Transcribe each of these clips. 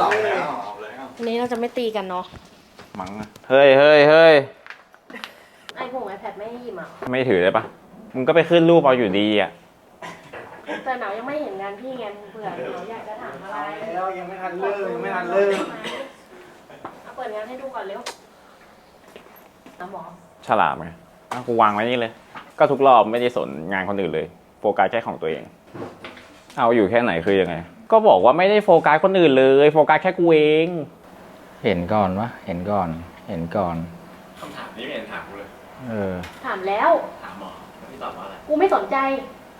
ออกแล้วออกแล้ววันนี้เราจะไม่ตีกันเนาะมั้งอะเฮ้ยเฮ้ยเฮ้ยไอพงไอแพดไม่ให้หยิบอะไม่ถือเลยปะมึงก็ไปขึ้นรูปเอาอยู่ดีอะ แต่หนาวยังไม่เห็นงานพี่ไงเผื่อหนาวอยากจะถามอะไรแล้วยังไม่ทันเลิกยังไม่ทันเลิกเอาเปิดงานให้ดูก่อนเร็วน้ำหมอฉลาดไงอะกูวางไว้นี่เลย ก็ทุกรอบไม่ได้สนงานคนอื่นเลย โฟกัสแค่ของตัวเอง เอาอยู่แค่ไหนคือยังไง ก็บอกว่าไม่ได้โฟกัสคนอื่นเลย โฟกัสแค่กูเอง เห็นก่อนวะเห็นก่อน เห็นก่อน คำถามนี้ไม่เห็นถามกูเลย เออ ถามแล้ว ถามหมอพี่ตอบว่าอะไรกูไม่สนใจ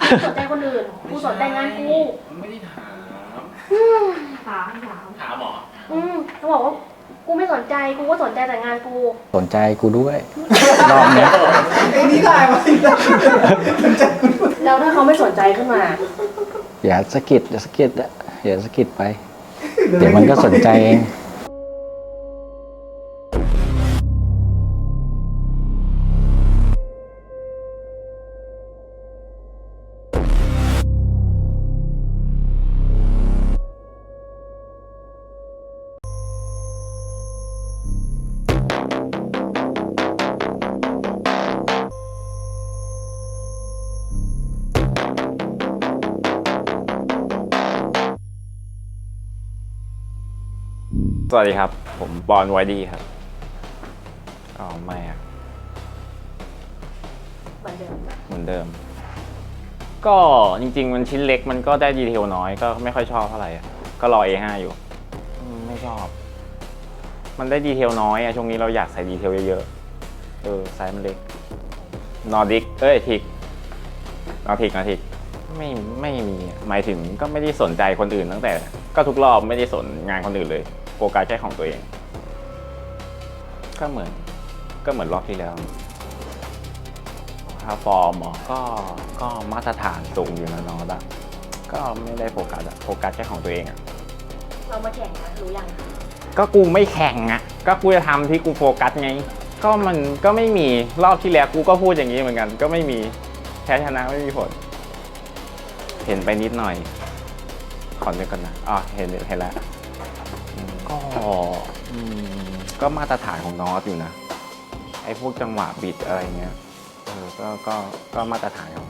กูไม่สนใจคนอื่น กูสนใจงานกู ไม่ได้ถาม ถามถามถามหมออืมเขาบอกว่า กูไม่สนใจ กูก็สนใจแต่งานกู สนใจกูด้วย รอบนี้ ไอ้นี่ได้ไหมแล้วถ้าเขาไม่สนใจขึ้นมา อย่าสะกิดอย่าสะกิดอะอย่าสะกิดไป เดี๋ยวมันก็สนใจเอง สวัสดีครับ ผมบอลไวดี้ครับอ๋อไม่อะเหมือนเดิมเหมือนเดิม ก็จริง ๆ มันชิ้นเล็กมันก็ได้ดีเทลน้อยก็ไม่ค่อยชอบเท่าไหร่อะก็รอ A5 อยู่อืมไม่ชอบ มันได้ดีเทลน้อยอะช่วงนี้เราอยากใส่ดีเทลเยอะๆเออไซส์มันเล็กนอร์ดิกเอ้ยทิกนอร์ทิกนอร์ทิกไม่ไม่มีอะหมายถึงก็ไม่ได้สนใจคนอื่นตั้งแต่ ก็ทุกรอบไม่ได้สนงานคนอื่นเลย โฟกัสแค่ของตัวเอง ก็เหมือนก็เหมือนรอบที่แล้วถ้าฟอร์มเหรอก็ก็มาตรฐานสูงอยู่นะน้องอะก็ไม่ได้โฟกัสอะโฟกัสแค่ของตัวเองอะเรามาแข่งนะรู้ยังก็กูไม่แข่งอะก็กูจะทำที่กูโฟกัสไง ก็มันก็ไม่มีรอบที่แล้วกูก็พูดอย่างนี้เหมือนกัน ก็ไม่มีแพ้ชนะไม่มีผล เห็นไปนิดหน่อย ขอเดี๋ยวกันนะอ๋อเห็นเห็นแล้วอืม ก็อืมก็มาตรฐานของนอตอยู่นะ ไอ้พวกจังหวะบิดอะไรเงี้ยเออก็ก็ก็มาตรฐานของ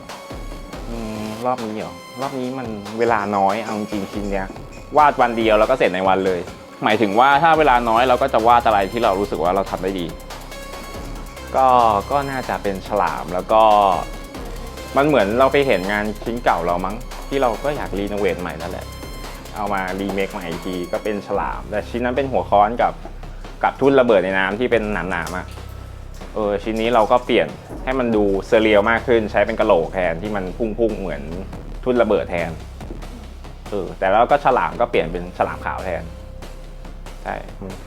อืมรอบนี้เหรอรอบนี้มันเวลาน้อยเอาจริงๆชิ้นเนี้ยวาดวันเดียวแล้วก็เสร็จในวันเลย หมายถึงว่าถ้าเวลาน้อยเราก็จะวาดอะไรที่เรารู้สึกว่าเราทำได้ดี ก็ก็น่าจะเป็นฉลามแล้วก็ มันเหมือนเราไปเห็นงานชิ้นเก่าเรามั้ง ที่เราก็อยากรีโนเวทใหม่นั่นแหละ เอามารีเมคใหม่อีกทีก็เป็นฉลาม แต่ชิ้นนั้นเป็นหัวค้อนกับกับทุ่นระเบิดในน้ำที่เป็นหนามๆอะเออชิ้นนี้เราก็เปลี่ยนให้มันดูเซเรียลมากขึ้น ใช้เป็นกระโหลกแทนที่มันพุ่งๆเหมือนทุ่นระเบิดแทนเออแต่แล้วก็ฉลามก็เปลี่ยนเป็นฉลามขาวแทนใช่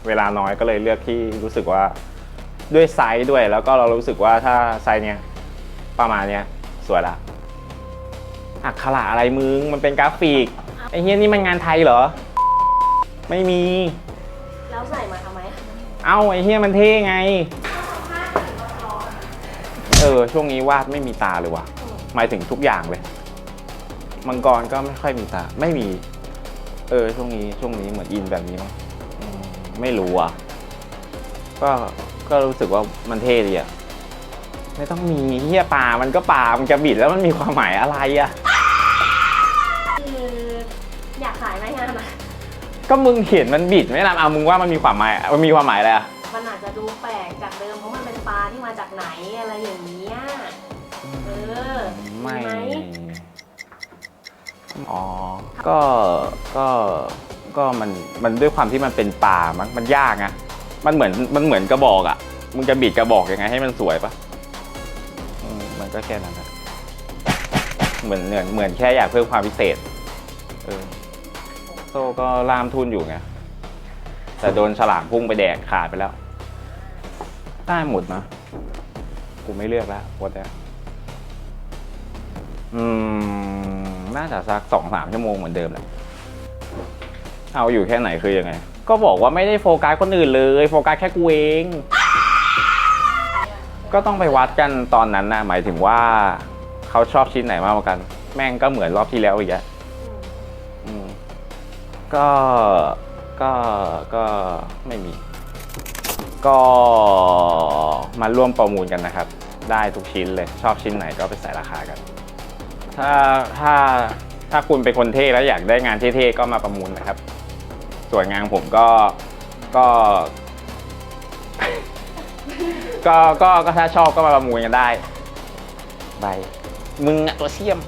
เวลาน้อยก็เลยเลือกที่รู้สึกว่าด้วยไซส์ด้วยแล้วก็เรารู้สึกว่าถ้าไซส์เนี้ยประมาณเนี้ยสวยละอักขระอะไรมึงมันเป็นกราฟิก ไอ้เฮียนี่มันงานไทยเหรอ ไม่มี แล้วใส่มาทำไมเอ้าไอ้เฮียมันเท่ไง เออ ช่วงนี้วาดไม่มีตาเลยว่ะ หมายถึงทุกอย่างเลย มังกรก็ไม่ค่อยมีตา ไม่มี เออ ช่วงนี้ช่วงนี้เหมือนอินแบบนี้มั้งอืมไม่รู้อะ ก็ ก็รู้สึกว่ามันเท่ดีอะ ไม่ต้องมีเฮียป่ามันก็ป่ามันจะบิดแล้วมันมีความหมายอะไรอะ ก็มึงเห็นมันบิดไหมล่ะเอามึงว่ามันมีความหมายมันมีความหมายอะไรอะมันอาจจะดูแปลกจากเดิมเพราะมันเป็นปลาที่มาจากไหนอะไรอย่างเงี้ยเออไม่ไหมอ๋อก็ก็ก็มันมันด้วยความที่มันเป็นป่ามันมันยากอะมันเหมือนมันเหมือนกระบอกอะมึงจะบิดกระบอกยังไงให้มันสวยปะอืมมันก็แค่นั้นนะเหมือนเหมือนเหมือนแค่อยากเพิ่มความพิเศษเออ โซ่ก็ล่ามทุนอยู่ไง แต่โดนฉลามพุ่งไปแดกขาดไปแล้ว ได้หมดนะ กูไม่เลือกแล้ววดแล้วอืม น่าจะสักสองสามชั่วโมงเหมือนเดิมแหละ เอาอยู่แค่ไหนคือยังไง ก็บอกว่าไม่ได้โฟกัสคนอื่นเลย โฟกัสแค่กูเอง ก็ต้องไปวัดกันตอนนั้นนะหมายถึงว่า เขาชอบชิ้นไหนมากกว่ากัน แม่งก็เหมือนรอบที่แล้วอีกอะอืม ก็ก็ก็ไม่มี ก็มาร่วมประมูลกันนะครับ ได้ทุกชิ้นเลยชอบชิ้นไหนก็ไปใส่ราคากัน ถ้าถ้าถ้าคุณเป็นคนเท่แล้วอยากได้งานเท่ๆก็มาประมูลนะครับ ส่วนงานผมก็ก็ ก็ก็ก็ถ้าชอบก็มาประมูลกันได้ใบมึงอะตัวเสียม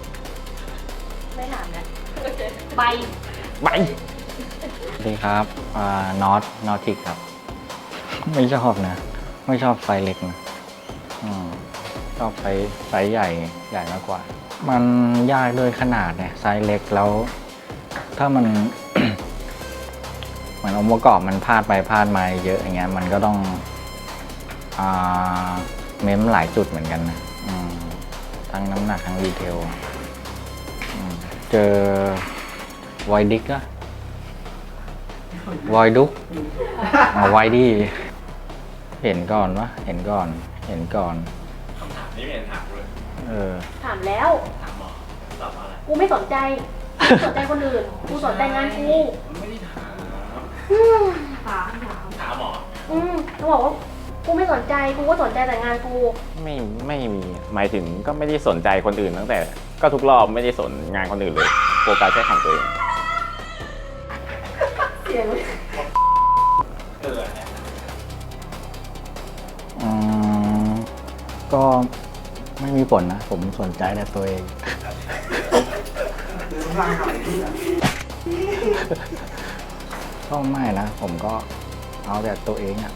ไม่ถามนะใบใบ สวัสดีครับนอตนอติกครับ ไม่ชอบนะ ไม่ชอบไซส์เล็กนะอชอบไซส์ไซส์ใหญ่ใหญ่มากกว่า มันยากด้วยขนาดเนี่ยไซส์เล็กแล้ว ถ้ามันเหมือนองค์ประกอบมันพลาดไปพลาดมาเยอะอย่างเงี้ย มันก็ต้องอเม้มหลายจุดเหมือนกันนะทั้งน้ำหนักทั้งดีเทลเจอไวดิกอะ วอยดุกเอาไว้ดิเห็นก่อนวะเห็นก่อน เห็นก่อน คำถามนี้ไม่เห็นถามกูเลยเออ ถามแล้ว ถามหมอพี่ตอบว่าอะไรกูไม่สนใจกูสนใจคนอื่น กูสนใจงานกูมันไม่ได้ถามถามถามถามหมออืมเขาบอกว่ากูไม่สนใจ กูก็สนใจแต่งานกู ไม่ไม่มีหมายถึงก็ไม่ได้สนใจคนอื่นตั้งแต่ก็ทุกรอบไม่ได้สนงานคนอื่นเลยโฟกัสแค่ของตัวเอง เสียงเออเนี่ยอืมก็ไม่มีผลนะ ผมสนใจแต่ตัวเองก็ไม่นะ ผมก็เอาแต่ตัวเองอะ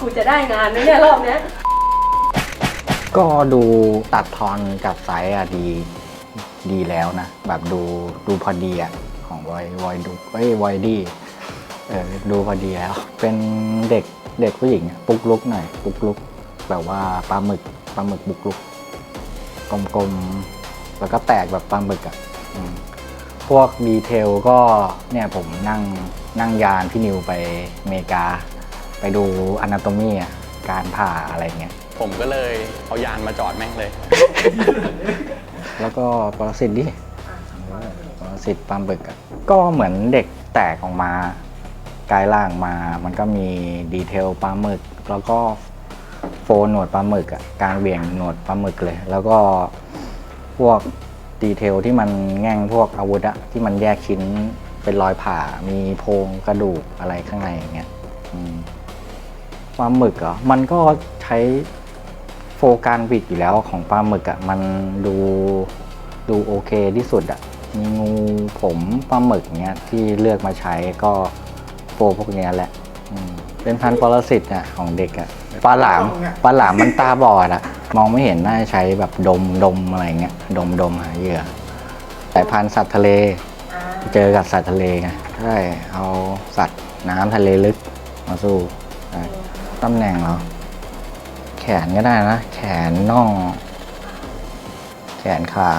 กูจะได้งานไหมเนี่ยรอบเนี้ยก็ดูตัดทอนกับไซส์อะดี ดีแล้วนะ แบบดูดูพอดีอะของวอยวอยดูเอ้ยวอยดีเออดูพอดีแล้ว เป็นเด็กเด็กผู้หญิงปุกลุกหน่อยปุกลุกแบบว่าปลาหมึกปลาหมึกปุกลุกกลมๆแล้วก็แตกแบบปลาหมึกอะอืมพวกดีเทลก็เนี่ยผมนั่งนั่งยานพี่นิวไปอเมริกา ไปดูอนาโตมีอะการผ่าอะไรเงี้ยผมก็เลยเอายานมาจอดแม่งเลย แล้วก็ปรสิตดิปรสิตปลาหมึกอะก็เหมือนเด็กแตกออกมากลายร่างมา มันก็มีดีเทลปลาหมึก แล้วก็โฟนหนวดปลาหมึกอะการเบี่ยงหนวดปลาหมึกเลย แล้วก็พวกดีเทลที่มันแง่งพวกอาวุธอะที่มันแยกชิ้นเป็นรอยผ่า มีโพรงกระดูกอะไรข้างในอย่างเงี้ยอืมปลาหมึกเหรอมันก็ใช้ โฟกัสบิดอยู่แล้วของปลาหมึกอะมันดูดูโอเคที่สุดอะมีงูผมปลาหมึกเงี้ยที่เลือกมาใช้ก็โฟพวกเนี้ยแหละเป็นพันปรสิตอะของเด็กอะปลาหลามปลาหลามมันตาบอดอะมองไม่เห็นน่าใช้แบบดมดมอะไรเงี้ยดมดมหาเหยื่อสายพันธุ์สัตว์ทะเล เจอกับสัตว์ทะเลไงใช่เอาสัตว์น้ำทะเลลึกมาสู่ตำแหน่งเหรอ แขนก็ได้นะ แขนน่อง แขนขา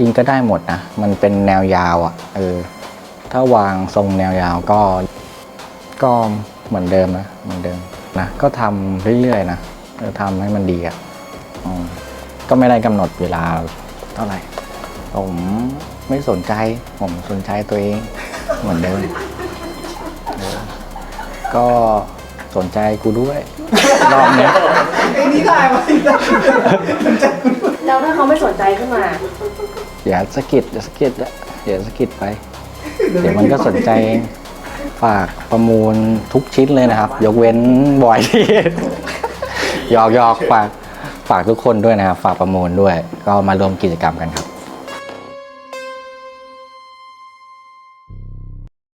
ยิงก็ได้หมดนะ มันเป็นแนวยาวอะ่ะ เออ ถ้าวางทรงแนวยาวก็ ก็เหมือนเดิมนะ เหมือนเดิมนะ ก็ทำเรื่อยๆนะเออทำให้มันดีอะ่ะอืมก็ไม่ได้กำหนดเวลาเท่าไหร่ ผมไม่สนใจ ผมสนใจตัวเอง เหมือนเดิมออก็ สนใจกูด้วย รอบเนี้ยไอ้นี่ได้วะแล้วถ้าเขาไม่สนใจขึ้นมาอย่าสะกิดอย่าสะกิดอะอย่าสะกิดไป เดี๋ยวมันก็สนใจเองฝากประมูลทุกชิ้นเลยนะครับ ยกเว้นบอยที่หยอกหยอกฝากฝากทุกคนด้วยนะครับ ฝากประมูลด้วย ก็มาร่วมกิจกรรมกันครับ